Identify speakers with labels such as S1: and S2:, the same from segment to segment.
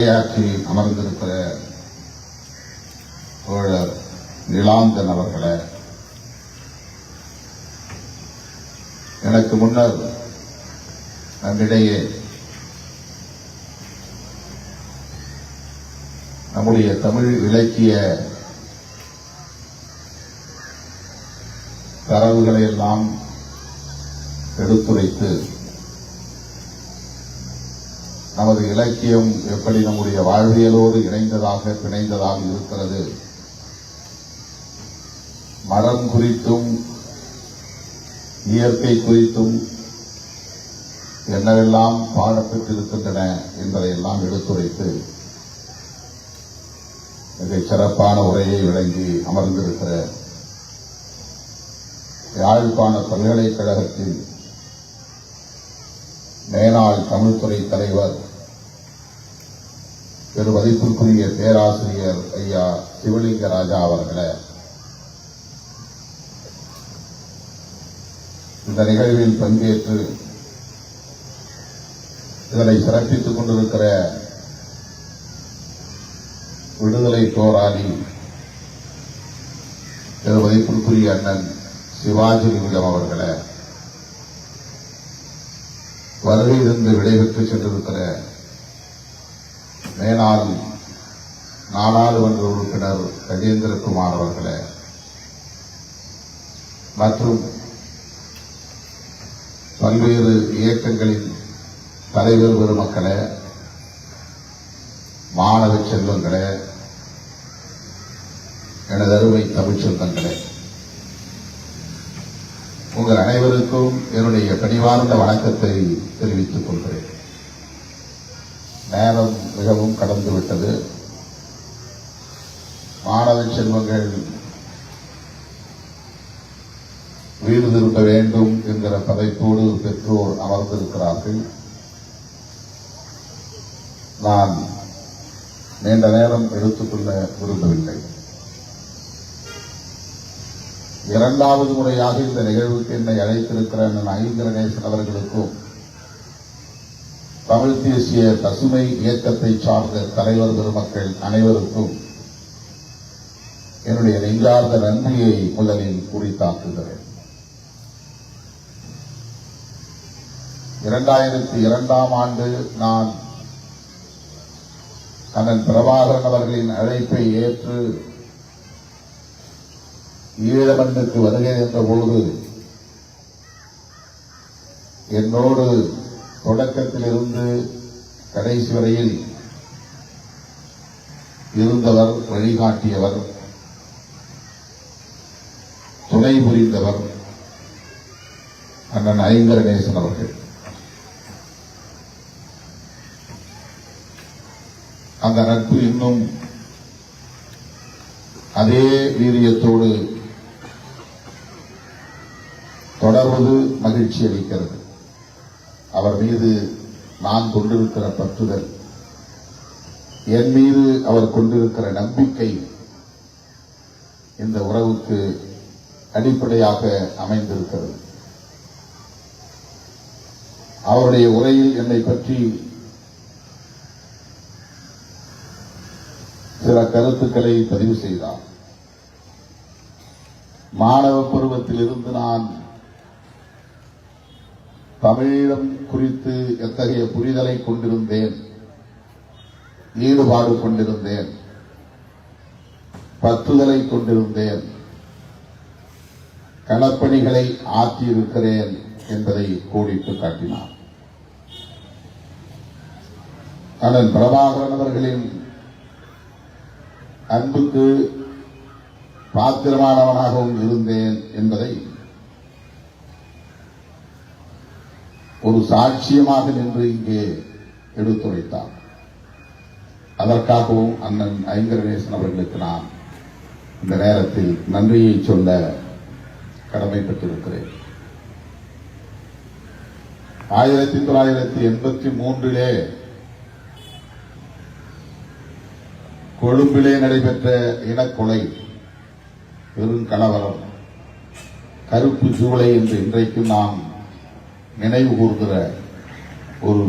S1: உரையாற்றி அமர்ந்திருக்கிற தோழர் நிலாந்தன் அவர்களே எனக்கு முன்னர் நம்மிடையே நம்முடைய தமிழ் இலக்கிய தரவுகளை எல்லாம் எடுத்துரைத்து நமது இலக்கியம் எப்படி நம்முடைய வாழ்வியலோடு இணைந்ததாக பிணைந்ததாக இருக்கிறது? மரம் குறித்தும் இயற்கை குறித்தும் என்னவெல்லாம் பாடப்பட்டிருக்கின்றன என்பதையெல்லாம் எடுத்துரைத்து மிக சிறப்பான உரையை விளங்கி அமர்ந்திருக்கிற யாழ்ப்பாண பல்கலைக்கழகத்தின் மேனாள் தமிழ்துறை தலைவர் பெரு மதிப்பிற்குரிய பேராசிரியர் ஐயா சிவலிங்க ராஜா அவர்களே. இந்த நிகழ்வில் பங்கேற்று இதனை சிறப்பித்துக் கொண்டிருக்கிற விடுதலை போராளி திரு மதிப்பிற்குரிய அண்ணன் சிவாஜி நிமிடம் அவர்களே வருகை இருந்து விடைபெற்று சென்றிருக்கிற மேனாள் நாடாளுமன்ற உறுப்பினர் கஜேந்திரகுமார் அவர்களே. மற்றும் பல்வேறு இயக்கங்களின் தலைவர் பெருமக்களே மாணவ செல்வங்களே எனது அருமை தமிழ்ச்செல்வங்களே உங்கள் அனைவருக்கும் என்னுடைய பணிவார்ந்த வணக்கத்தை தெரிவித்துக் கொள்கிறேன். நேரம் மிகவும் கடந்துவிட்டது மாணவ செல்வங்கள் வீடு திரும்ப வேண்டும் என்கிற பதைப்போடு பெற்றோர் அமர்ந்திருக்கிறார்கள். நான் நீண்ட நேரம் எடுத்துக்கொள்ள விரும்பவில்லை. இரண்டாவது முறையாக இந்த நிகழ்வுக்கு என்னை அழைத்திருக்கிற நான் ஐந்து கணேசன் அவர்களுக்கும் தமிழ் தேசிய பசுமை இயக்கத்தை சார்ந்த தலைவர் பெருமக்கள் அனைவருக்கும் என்னுடைய நெஞ்சார்ந்த நன்றியை முதலில் குறித்தாக்குகிறேன். இரண்டாயிரத்தி இரண்டாம் ஆண்டு நான் அண்ணன் பிரபாகரன் அவர்களின் அழைப்பை ஏற்று ஈழமண்ணுக்கு வருகை என்ற பொழுது என்னோடு தொடக்கத்திலிருந்து கடைசி வரையில் இருந்தவர் வழிகாட்டியவர் துணை புரிந்தவர் அண்ணன் ஐங்கரநேசன் அவர்கள். அந்த நட்பு இன்னும் அதே வீரியத்தோடு தொடர்வது மகிழ்ச்சி அளிக்கிறது அவர் மீது நான் கொண்டிருக்கிற பற்றுதல் என் மீது அவர் கொண்டிருக்கிற நம்பிக்கை இந்த உறவுக்கு அடிப்படையாக அமைந்திருக்கிறது. அவருடைய உரையில் என்னை பற்றி சில கருத்துக்களை பதிவு செய்தார். மாணவ பருவத்திலிருந்து நான் தமிழீழம் குறித்து எத்தகைய புரிதலை கொண்டிருந்தேன்? ஈடுபாடு கொண்டிருந்தேன். பற்றுதலை கொண்டிருந்தேன். களப்பணிகளை ஆற்றியிருக்கிறேன் என்பதை கோடிட்டு காட்டினார். அண்ணன் பிரபாகரன் அவர்களின் அன்புக்கு பாத்திரமானவனாகவும் இருந்தேன் என்பதை ஒரு சாட்சியமாக நின்று இங்கே எடுத்துரைத்தார். அதற்காகவும் அண்ணன் ஐங்கரநேசன் அவர்களுக்கு நான் இந்த நேரத்தில் நன்றியை சொல்ல கடமைப்பட்டிருக்கிறேன். ஆயிரத்தி தொள்ளாயிரத்தி எண்பத்தி மூன்றிலே கொழும்பிலே நடைபெற்ற இனக்கொலை பெருங்கலவரம் கருப்பு ஜூலை என்று இன்றைக்கும் நாம் நினைவு கூறுகிற ஒரு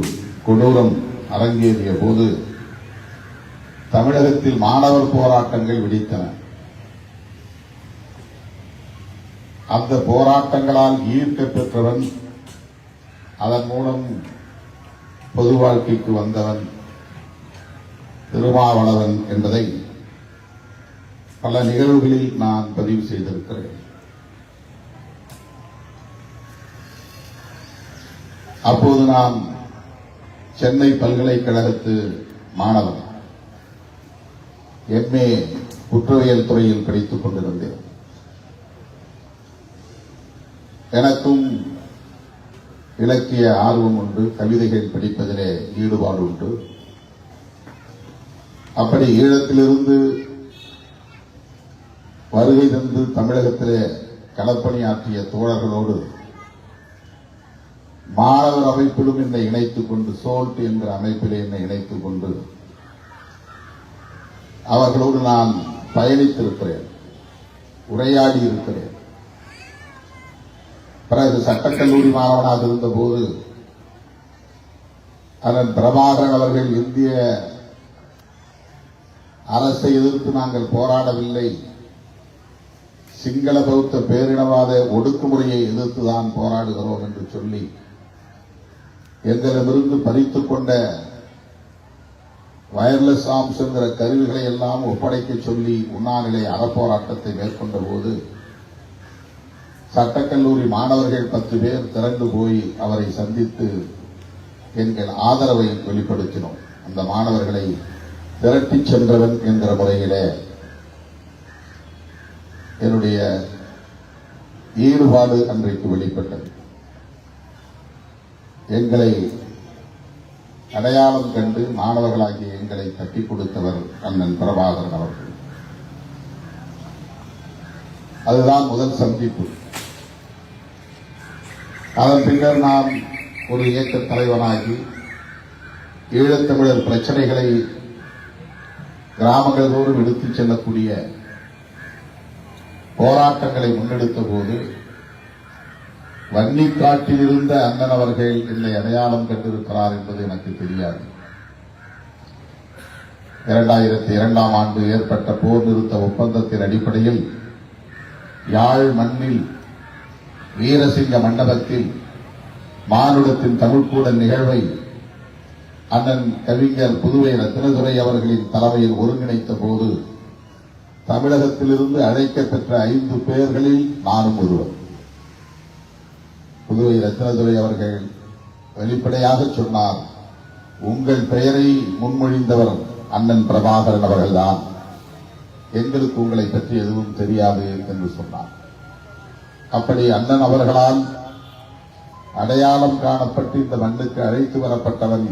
S1: கொடூரம் அரங்கேறிய போது தமிழகத்தில் மாணவர் போராட்டங்கள் வெடித்தன. அந்த போராட்டங்களால் ஈர்க்க பெற்றவன் அதன் மூலம் பொது வாழ்க்கைக்கு வந்தவன் திருமாவளவன் என்பதை பல நிகழ்வுகளில் நான் பதிவு செய்திருக்கிறேன். அப்போது நான் சென்னை பல்கலைக்கழகத்து மாணவன். எம்ஏ குற்றவியல் துறையில் படித்துக் கொண்டிருந்தேன். எனக்கும் இலக்கிய ஆர்வம் உண்டு கவிதைகள் படிப்பதிலே ஈடுபாடு உண்டு. அப்படி ஈழத்திலிருந்து வருகை தந்து தமிழகத்திலே களப்பணியாற்றிய தோழர்களோடு மாணவர் அமைப்பிலும் என்னை இணைத்துக் கொண்டு சோல்ட் என்கிற அமைப்பிலே என்னை இணைத்துக் கொண்டு அவர்களோடு நான் பயணித்திருக்கிறேன் உரையாடி இருக்கிறேன் பிறகு சட்டக்கல்லூரி மாணவனாக இருந்தபோது அதன் பிரபாகரன் அவர்கள் இந்திய அரசை எதிர்த்து நாங்கள் போராடவில்லை. சிங்கள பௌத்த பேரினவாத ஒடுக்குமுறையை எதிர்த்துதான் போராடுகிறோம் என்று சொல்லி எங்களிடமிருந்து பறித்துக் கொண்ட வயர்லெஸ் ஆம்ஸ் என்கிற கருவிகளை எல்லாம் ஒப்படைக்க சொல்லி உண்ணாநிலை அறப்போராட்டத்தை மேற்கொண்ட போது சட்டக்கல்லூரி மாணவர்கள் பத்து பேர் திரண்டு போய் அவரை சந்தித்து எங்கள் ஆதரவை வெளிப்படுத்தினோம். அந்த மாணவர்களை திரட்டிச் சென்றவன் என்கிற முறையிலே என்னுடைய ஈடுபாடு அன்றைக்கு வெளிப்பட்டது. எங்களை அடையாளம் கண்டு மாணவர்களாகிய எங்களை கட்டி கொடுத்தவர் அண்ணன் பிரபாகரன் அவர்கள். அதுதான் முதல் சந்திப்பு. அதன் பின்னர் நான் ஒரு இயக்க தலைவனாகி ஈழத்தமிழர் பிரச்சனைகளை கிராமங்கள் தோறும் எடுத்துச் செல்லக்கூடிய போராட்டங்களை முன்னெடுத்த போது வன்னி இருந்த அண்ணன் அவர்கள் என்னை அடையாளம் கண்டிருக்கிறார் என்பது எனக்கு தெரியாது. இரண்டாயிரத்தி இரண்டாம் ஆண்டு ஏற்பட்ட போர் நிறுத்த ஒப்பந்தத்தின் அடிப்படையில் யாழ் மண்ணில் வீரசிங்க மண்டபத்தில் மானுடத்தின் தமிழ்கூட நிகழ்வை அண்ணன் கவிஞர் புதுவை ரத்தினதுரை அவர்களின் தலைமையில் ஒருங்கிணைத்த போது தமிழகத்திலிருந்து அழைக்கப்பெற்ற ஐந்து பேர்களில் நானும் ஒருவர். புதுவை ரத்னதுரை அவர்கள் வெளிப்படையாக சொன்னார் உங்கள் பெயரை முன்மொழிந்தவர் அண்ணன் பிரபாகரன் அவர்கள்தான். எங்களுக்கு உங்களை பற்றி எதுவும் தெரியாது என்று சொன்னார். அப்படி அண்ணன் அவர்களால் அடையாளம் காணப்பட்டு இந்த மண்ணுக்கு அழைத்து வரப்பட்டவன்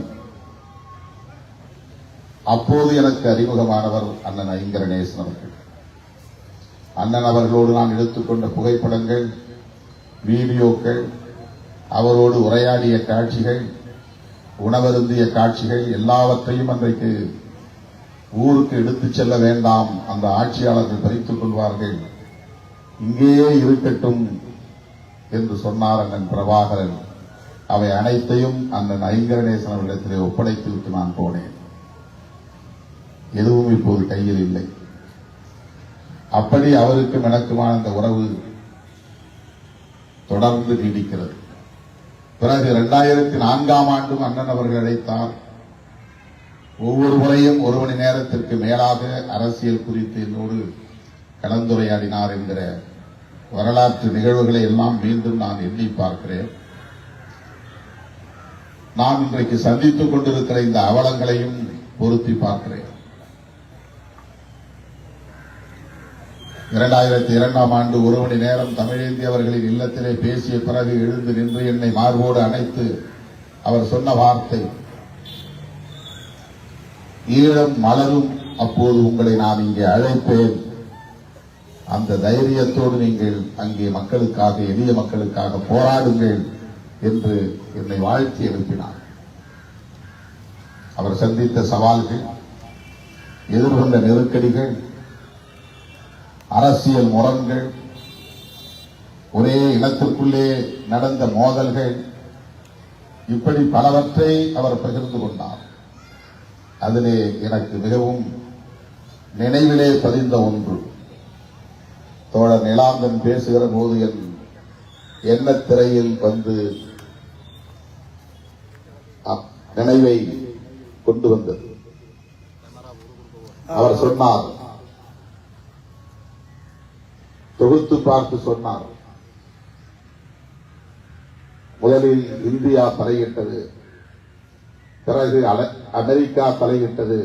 S1: அப்போது எனக்கு அறிமுகமானவர் அண்ணன் ஐங்கரணேசன் அவர்கள். அண்ணன் அவர்களோடு நான் எடுத்துக்கொண்ட புகைப்படங்கள் வீடியோக்கள் அவரோடு உரையாடிய காட்சிகள் உணவருந்திய காட்சிகள் எல்லாவற்றையும் அன்றைக்கு ஊருக்கு எடுத்துச் செல்ல வேண்டாம் அந்த ஆட்சியாளர்கள் பறித்துக் கொள்வார்கள். இங்கேயே இருக்கட்டும் என்று சொன்னார் அண்ணன் பிரபாகரன். அவை அனைத்தையும் அண்ணன் ஐங்கரணேசன் அவரிடத்திலே ஒப்படைத்து விட்டு நான் போனேன். எதுவும் இப்போது கையில் இல்லை. அப்படி அவருக்கும் எனக்குமான அந்த உறவு தொடர்ந்து நீடிக்கிறது. பிறகு இரண்டாயிரத்தி நான்காம் ஆண்டும் அண்ணன் அவர்கள் அழைத்தார். ஒவ்வொரு முறையும் ஒரு மணி நேரத்திற்கு மேலாக அரசியல் குறித்து என்னோடு கலந்துரையாடினார் என்கிற வரலாற்று நிகழ்வுகளை எல்லாம் மீண்டும் நான் எண்ணி பார்க்கிறேன். நான் இன்றைக்கு சந்தித்துக் கொண்டிருக்கிற இந்த அவலங்களையும் பொருத்தி பார்க்கிறேன். இரண்டாயிரத்தி இரண்டாம் ஆண்டு ஒரு மணி நேரம் தமிழேந்தியவர்களின் இல்லத்திலே பேசிய பிறகு எழுந்து நின்று என்னை மார்போடு அணைத்து அவர் சொன்ன வார்த்தை ஈழம் மலரும் அப்போது உங்களை நான் இங்கே அழைப்பேன். அந்த தைரியத்தோடு நீங்கள் அங்கே மக்களுக்காக எளிய மக்களுக்காக போராடுங்கள் என்று என்னை வாழ்த்தி எழுப்பினார் அவர் சந்தித்த சவால்கள் எதிர்கொண்ட நெருக்கடிகள் அரசியல் முரண்கள் ஒரே இனத்திற்குள்ளே நடந்த மோதல்கள் இப்படி பலவற்றை அவர் பகிர்ந்து கொண்டார். அதிலே எனக்கு மிகவும் நினைவிலே பதிந்த ஒன்று. தோழர் நிலாந்தன் பேசுகிற போது என் எண்ண திரையில் வந்து நினைவை கொண்டு வந்தது. அவர் சொன்னார் தொகுத்து பார்த்து சொன்னார். முதலில் இந்தியா தலையிட்டது பிறகு அமெரிக்கா தலையிட்டது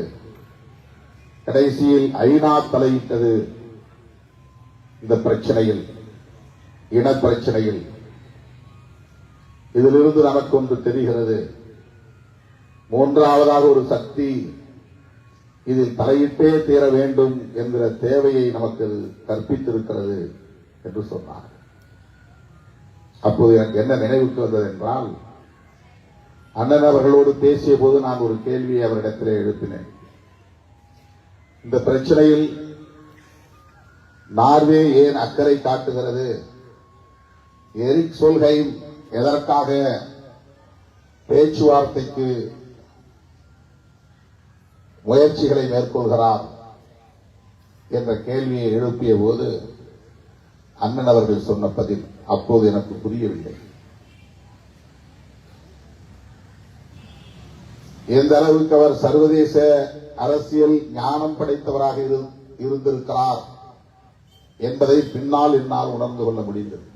S1: கடைசியில் ஐநா தலையிட்டது இந்த பிரச்சனையில் இன பிரச்சனையில். இதிலிருந்து நமக்கு ஒன்று தெரிகிறது. மூன்றாவதாக ஒரு சக்தி இதில் தலையிட்டே தீர வேண்டும் என்கிற தேவையை நமக்கு கற்பித்திருக்கிறது என்று சொன்னார். அப்போது எனக்கு என்ன நினைவுக்கு வந்தது என்றால் அண்ணன் அவர்களோடு பேசிய போது நான் ஒரு கேள்வியை அவரிடத்திலே எழுப்பினேன். இந்த பிரச்சனையில் நார்வே ஏன் அக்கறை காட்டுகிறது? எரிக் சொல்கைம் எதற்காக பேச்சுவார்த்தைக்கு முயற்சிகளை மேற்கொள்கிறார் என்ற கேள்வியை எழுப்பிய போது அண்ணன் அவர்கள் சொன்ன பதில் அப்போது எனக்கு புரியவில்லை. எந்த அளவுக்கு அவர் சர்வதேச அரசியல் ஞானம் படைத்தவராக இருந்திருக்கிறார் என்பதை பின்னால் என்னால் உணர்ந்து கொள்ள முடிந்தது.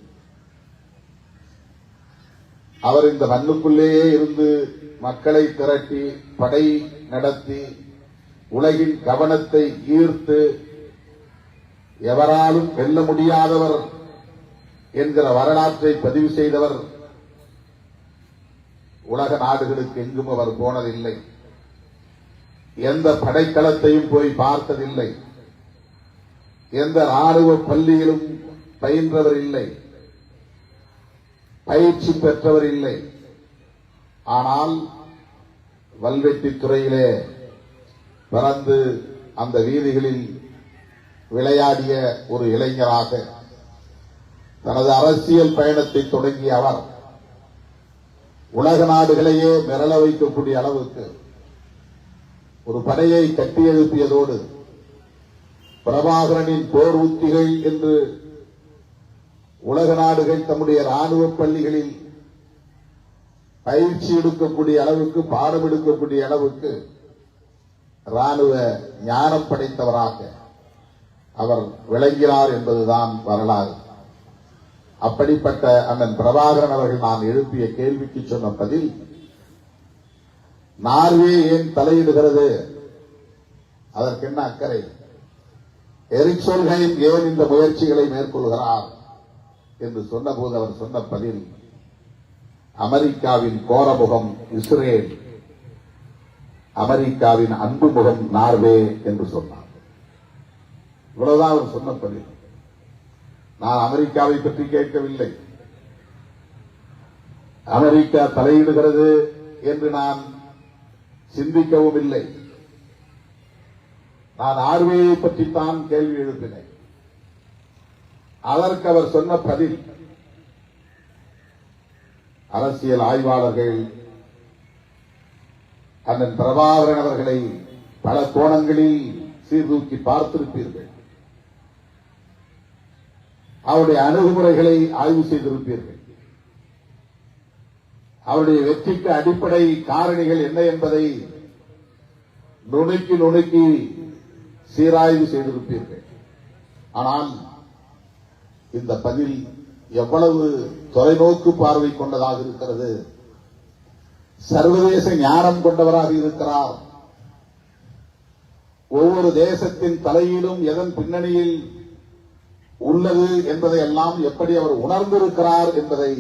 S1: அவர் இந்த மண்ணுக்குள்ளேயே இருந்து மக்களை திரட்டி படை நடத்தி உலகின் கவனத்தை ஈர்த்து எவராலும் வெல்ல முடியாதவர் என்கிற வரலாற்றை பதிவு செய்தவர் உலக நாடுகளுக்கு எங்கும் அவர் போனதில்லை. எந்த படைக்களத்தையும் போய் பார்த்ததில்லை. எந்த ராணுவ பள்ளியிலும் பயின்றவர் இல்லை பயிற்சி பெற்றவர் இல்லை ஆனால் வல்வெட்டி துறையிலே பிறந்து அந்த வீதிகளில் விளையாடிய ஒரு இளைஞராக தனது அரசியல் பயணத்தை தொடங்கிய அவர் உலக நாடுகளையே மிரள வைக்கக்கூடிய அளவுக்கு ஒரு படையை கட்டியெழுப்பியதோடு பிரபாகரனின் போர் உத்திகள் என்று உலக நாடுகள் தம்முடைய ராணுவ பள்ளிகளில் பயிற்சி எடுக்கக்கூடிய அளவுக்கு பாடம் எடுக்கக்கூடிய அளவுக்கு ராணுவ ஞானம் படைத்தவராக அவர் விளங்கினார் என்பதுதான் வரலாறு. அப்படிப்பட்ட அண்ணன் பிரபாகரன் அவர்கள் நான் எழுப்பிய கேள்விக்கு சொன்ன பதில் நார்வே ஏன் தலையிடுகிறது? அதற்கு என்ன அக்கறை? எரிக்சோல்கைம் ஏன் இந்த முயற்சிகளை மேற்கொள்கிறார்? என்று சொன்னபோது அவர் சொன்ன பதில் அமெரிக்காவின் கோரமுகம் இஸ்ரேல். அமெரிக்காவின் அன்பு முகம் நார்வே என்று சொன்னார். இவ்வளவுதான் அவர் சொன்ன பதில். நான் அமெரிக்காவை பற்றி கேட்கவில்லை. அமெரிக்கா தலையிடுகிறது என்று நான் சிந்திக்கவும் இல்லை. நான் ஆர்வேயை பற்றித்தான் கேள்வி எழுப்பினேன். அதற்கு அவர் சொன்ன பதில் அரசியல் ஆய்வாளர்கள் அண்ணன் பிரபாகரன் அவர்களை பல கோணங்களில் சீர்தூக்கி பார்த்திருப்பீர்கள். அவருடைய அணுகுமுறைகளை ஆய்வு செய்திருப்பீர்கள். அவருடைய வெற்றிக்கு அடிப்படை காரணிகள் என்ன என்பதை நுணுக்கி நுணுக்கி சீராய்வு செய்திருப்பீர்கள். ஆனால் இந்த பதில் எவ்வளவு தொலைநோக்கு பார்வை கொண்டதாக இருக்கிறது? சர்வதேச ஞானம் கொண்டவராக இருக்கிறார். ஒவ்வொரு தேசத்தின் தலையிலும் எதன் பின்னணியில் உள்ளது என்பதை எல்லாம் எப்படி அவர் உணர்ந்திருக்கிறார் என்பதை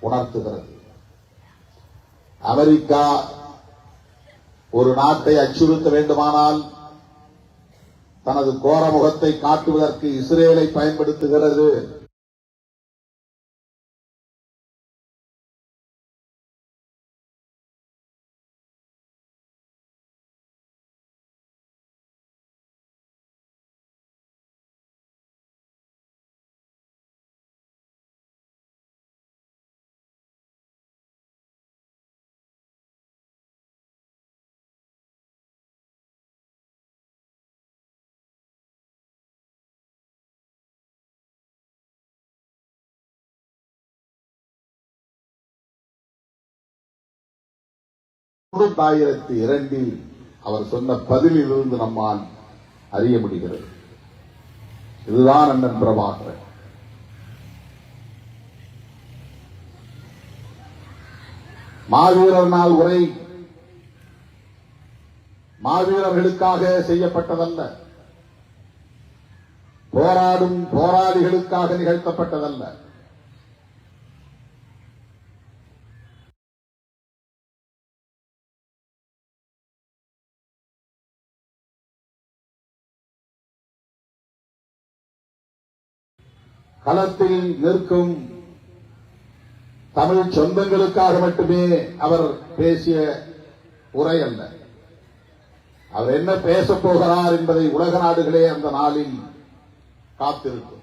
S1: உணர்த்துகிறது. அமெரிக்கா ஒரு நாட்டை அச்சுறுத்த வேண்டுமானால் தனது கோர முகத்தை காட்டுவதற்கு இஸ்ரேலை பயன்படுத்துகிறது. ஆயிரத்தி இரண்டில் அவர் சொன்ன பதிலிலிருந்து நம்மால் அறிய முடிகிறது. இதுதான் அண்ணன் பிரபாகரன். மாவீரர் நாள் உரை மாவீரர்களுக்காக செய்யப்பட்டதல்ல. போராடும் போராளிகளுக்காக நிகழ்த்தப்பட்டதல்ல. களத்தில் நிற்கும் தமிழ் சொந்தங்களுக்காக மட்டுமே அவர் பேசிய உரை அல்ல. அவர் என்ன பேசப் போகிறார் என்பதை உலக நாடுகளே அந்த நாளில் காத்திருக்கும்.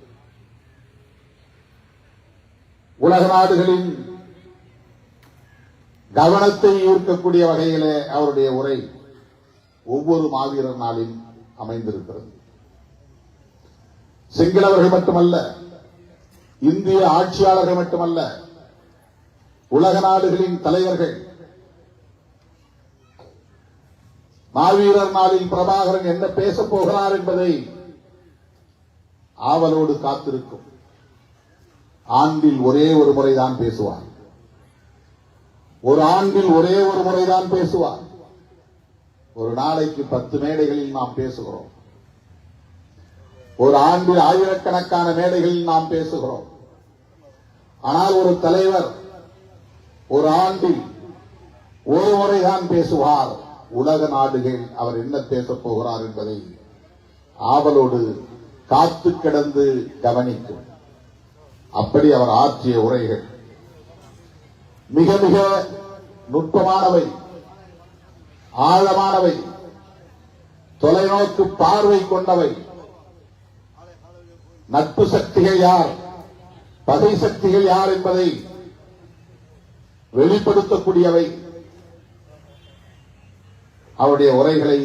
S1: உலக நாடுகளின் கவனத்தை ஈர்க்கக்கூடிய வகையிலே அவருடைய உரை ஒவ்வொரு மாவீரர் நாளில் அமைந்திருக்கிறது. சிங்களவர்கள் மட்டுமல்ல இந்திய ஆட்சியாளர்கள் மட்டுமல்ல உலக நாடுகளின் தலைவர்கள் மாவீரர் நாளில் பிரபாகரன் என்ன பேசப் போகிறார் என்பதை ஆவலோடு காத்திருக்கும். ஆண்டில் ஒரே ஒரு முறைதான் பேசுவார். ஒரு ஆண்டில் ஒரே ஒரு முறைதான் பேசுவார். ஒரு நாளைக்கு பத்து மேடைகளில் நாம் பேசுகிறோம். ஒரு ஆண்டில் ஆயிரக்கணக்கான மேடைகளில் நாம் பேசுகிறோம். ஆனால் ஒரு தலைவர் ஒரு ஆண்டில் ஒரு முறைதான் பேசுவார். உலக நாடுகள் அவர் என்ன பேசப் போகிறார் என்பதை ஆவலோடு காத்து கிடந்து கவனிக்கும். அப்படி அவர் ஆற்றிய உரைகள். மிக மிக நுட்பமானவை ஆழமானவை தொலைநோக்கு பார்வை கொண்டவை. நட்பு சக்திகள் யார்? பகை சக்திகள் யார் என்பதை வெளிப்படுத்தக்கூடியவை. அவருடைய உரைகளை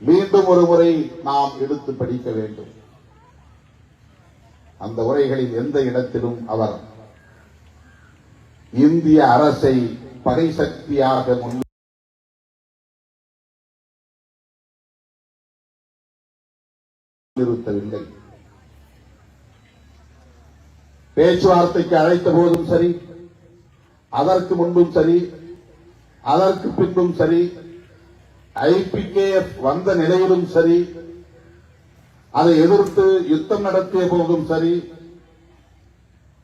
S1: மீண்டும் ஒரு முறை நாம் எடுத்து படிக்க வேண்டும். அந்த உரைகளில் எந்த இடத்திலும் அவர் இந்திய அரசை பகை சக்தியாக முன் நிறுத்தவில்லை. பேச்சுவார்த்தைக்கு அழைத்த போதும் சரி அதற்கு முன்பும் சரி அதற்கு பின்பும் சரி ஐபிகேஎஃப் வந்த நிலையிலும் சரி அதை எதிர்த்து யுத்தம் நடத்திய போதும் சரி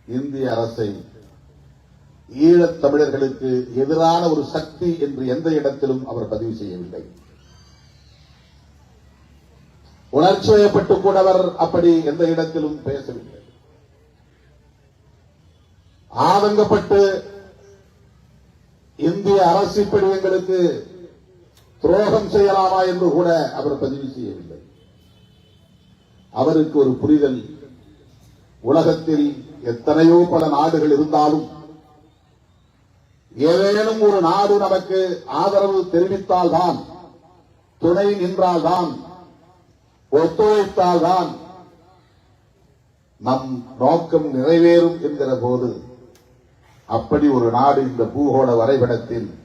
S1: இந்திய அரசை ஈழத் தமிழர்களுக்கு எதிரான ஒரு சக்தி என்று எந்த இடத்திலும் அவர் பதிவு செய்யவில்லை. உணர்ச்சி வயப்பட்டு கூட அவர் அப்படி எந்த இடத்திலும் பேசவில்லை. ஆதங்கப்பட்டு இந்திய அரசு இப்படி எங்களுக்கு துரோகம் செய்யலாமா என்று கூட அவர் பதிவு செய்யவில்லை. அவருக்கு ஒரு புரிதல். உலகத்தில் எத்தனையோ பல நாடுகள் இருந்தாலும் ஏதேனும் ஒரு நாடு நமக்கு ஆதரவு தெரிவித்தால்தான் துணை நின்றால்தான் ஒத்துழைத்தால்தான் நம் நோக்கம் நிறைவேறும் என்கிற போது அப்படி ஒரு நாடு இந்த பூகோள வரைபடத்தில்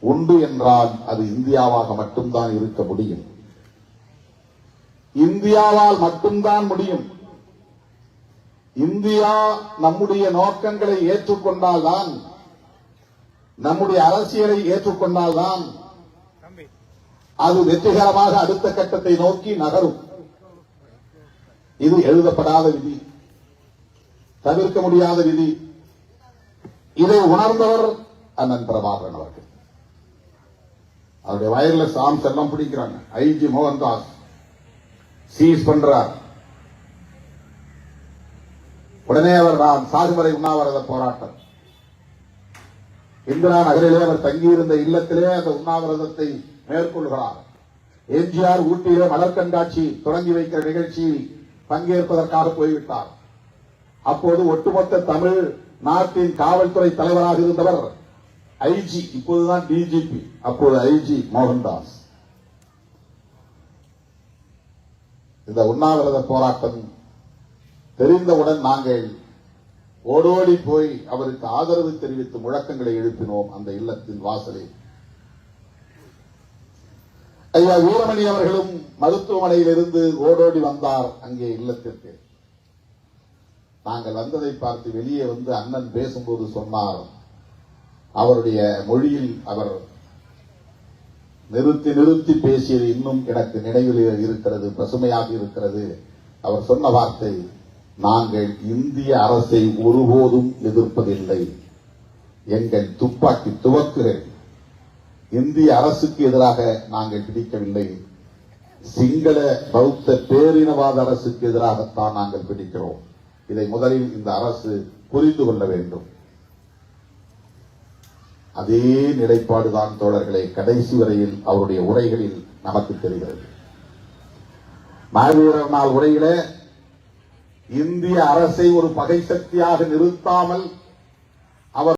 S1: உண்டு என்றால் அது இந்தியாவாக மட்டும்தான் இருக்க முடியும். இந்தியாவால் மட்டும்தான் முடியும். இந்தியா நம்முடைய நோக்கங்களை ஏற்றுக்கொண்டால்தான் நம்முடைய அரசியலை ஏற்றுக்கொண்டால்தான் அது வெற்றிகரமாக அடுத்த கட்டத்தை நோக்கி நகரும். இது எழுதப்படாத விதி தவிர்க்க முடியாத விதி. இதை உணர்ந்தவர் அண்ணன் பிரபாகரன் அவர்கள். அவருடைய வயர்லெஸ் ஆர்ம்ஸ் எல்லாம் பிடிக்கிறாங்க. ஐஜி மோகன்தாஸ். சீஸ் பண்றார். உடனே அவர் நான் சாகுமறை உண்ணாவிரத போராட்டம். இந்திரா நகரிலே அவர் தங்கியிருந்த இல்லத்திலே அந்த உண்ணாவிரதத்தை மேற்கொள்கிறார். எம்ஜிஆர் ஊட்டியிலே மலர் கண்காட்சி தொடங்கி வைக்கிற நிகழ்ச்சியில் பங்கேற்பதற்காக போய்விட்டார். அப்போது ஒட்டுமொத்த தமிழ் நாட்டின் காவல்துறை தலைவராக இருந்தவர் ஐஜி இப்போதுதான் டிஜிபி அப்போது ஐஜி மோகன்தாஸ். இந்த உண்ணாவிரத போராட்டம் தெரிந்தவுடன் நாங்கள் ஓடோடி போய் அவருக்கு ஆதரவு தெரிவித்து முழக்கங்களை எழுப்பினோம் அந்த இல்லத்தின் வாசலில் ஐயா வீரமணி அவர்களும் மருத்துவமனையில் இருந்து ஓடோடி வந்தார் அங்கே இல்லத்திற்கு. நாங்கள் வந்ததை பார்த்து வெளியே வந்து அண்ணன் பேசும்போது சொன்னார். அவருடைய மொழியில் அவர் நிறுத்தி நிறுத்தி பேசியது இன்னும் எனக்கு நினைவில் இருக்கிறது பசுமையாக இருக்கிறது. அவர் சொன்ன வார்த்தை நாங்கள் இந்திய அரசை ஒருபோதும் எதிர்ப்பதில்லை. எங்கள் துப்பாக்கி துவக்குகிறேன். இந்திய அரசுக்கு எதிராக நாங்கள் பிடிக்கவில்லை. சிங்கள பௌத்த பேரினவாத அரசுக்கு எதிராகத்தான் நாங்கள் பிடிக்கிறோம். இதை முதலில் இந்த அரசு புரிந்து கொள்ள வேண்டும். அதே நிலைப்பாடுதான் தோழர்களே கடைசி வரையில் அவருடைய உரைகளில் நமக்கு தெரிகிறது. மாவீரர் நாள் உரையில இந்திய அரசை ஒரு பகை சக்தியாக நிறுத்தாமல்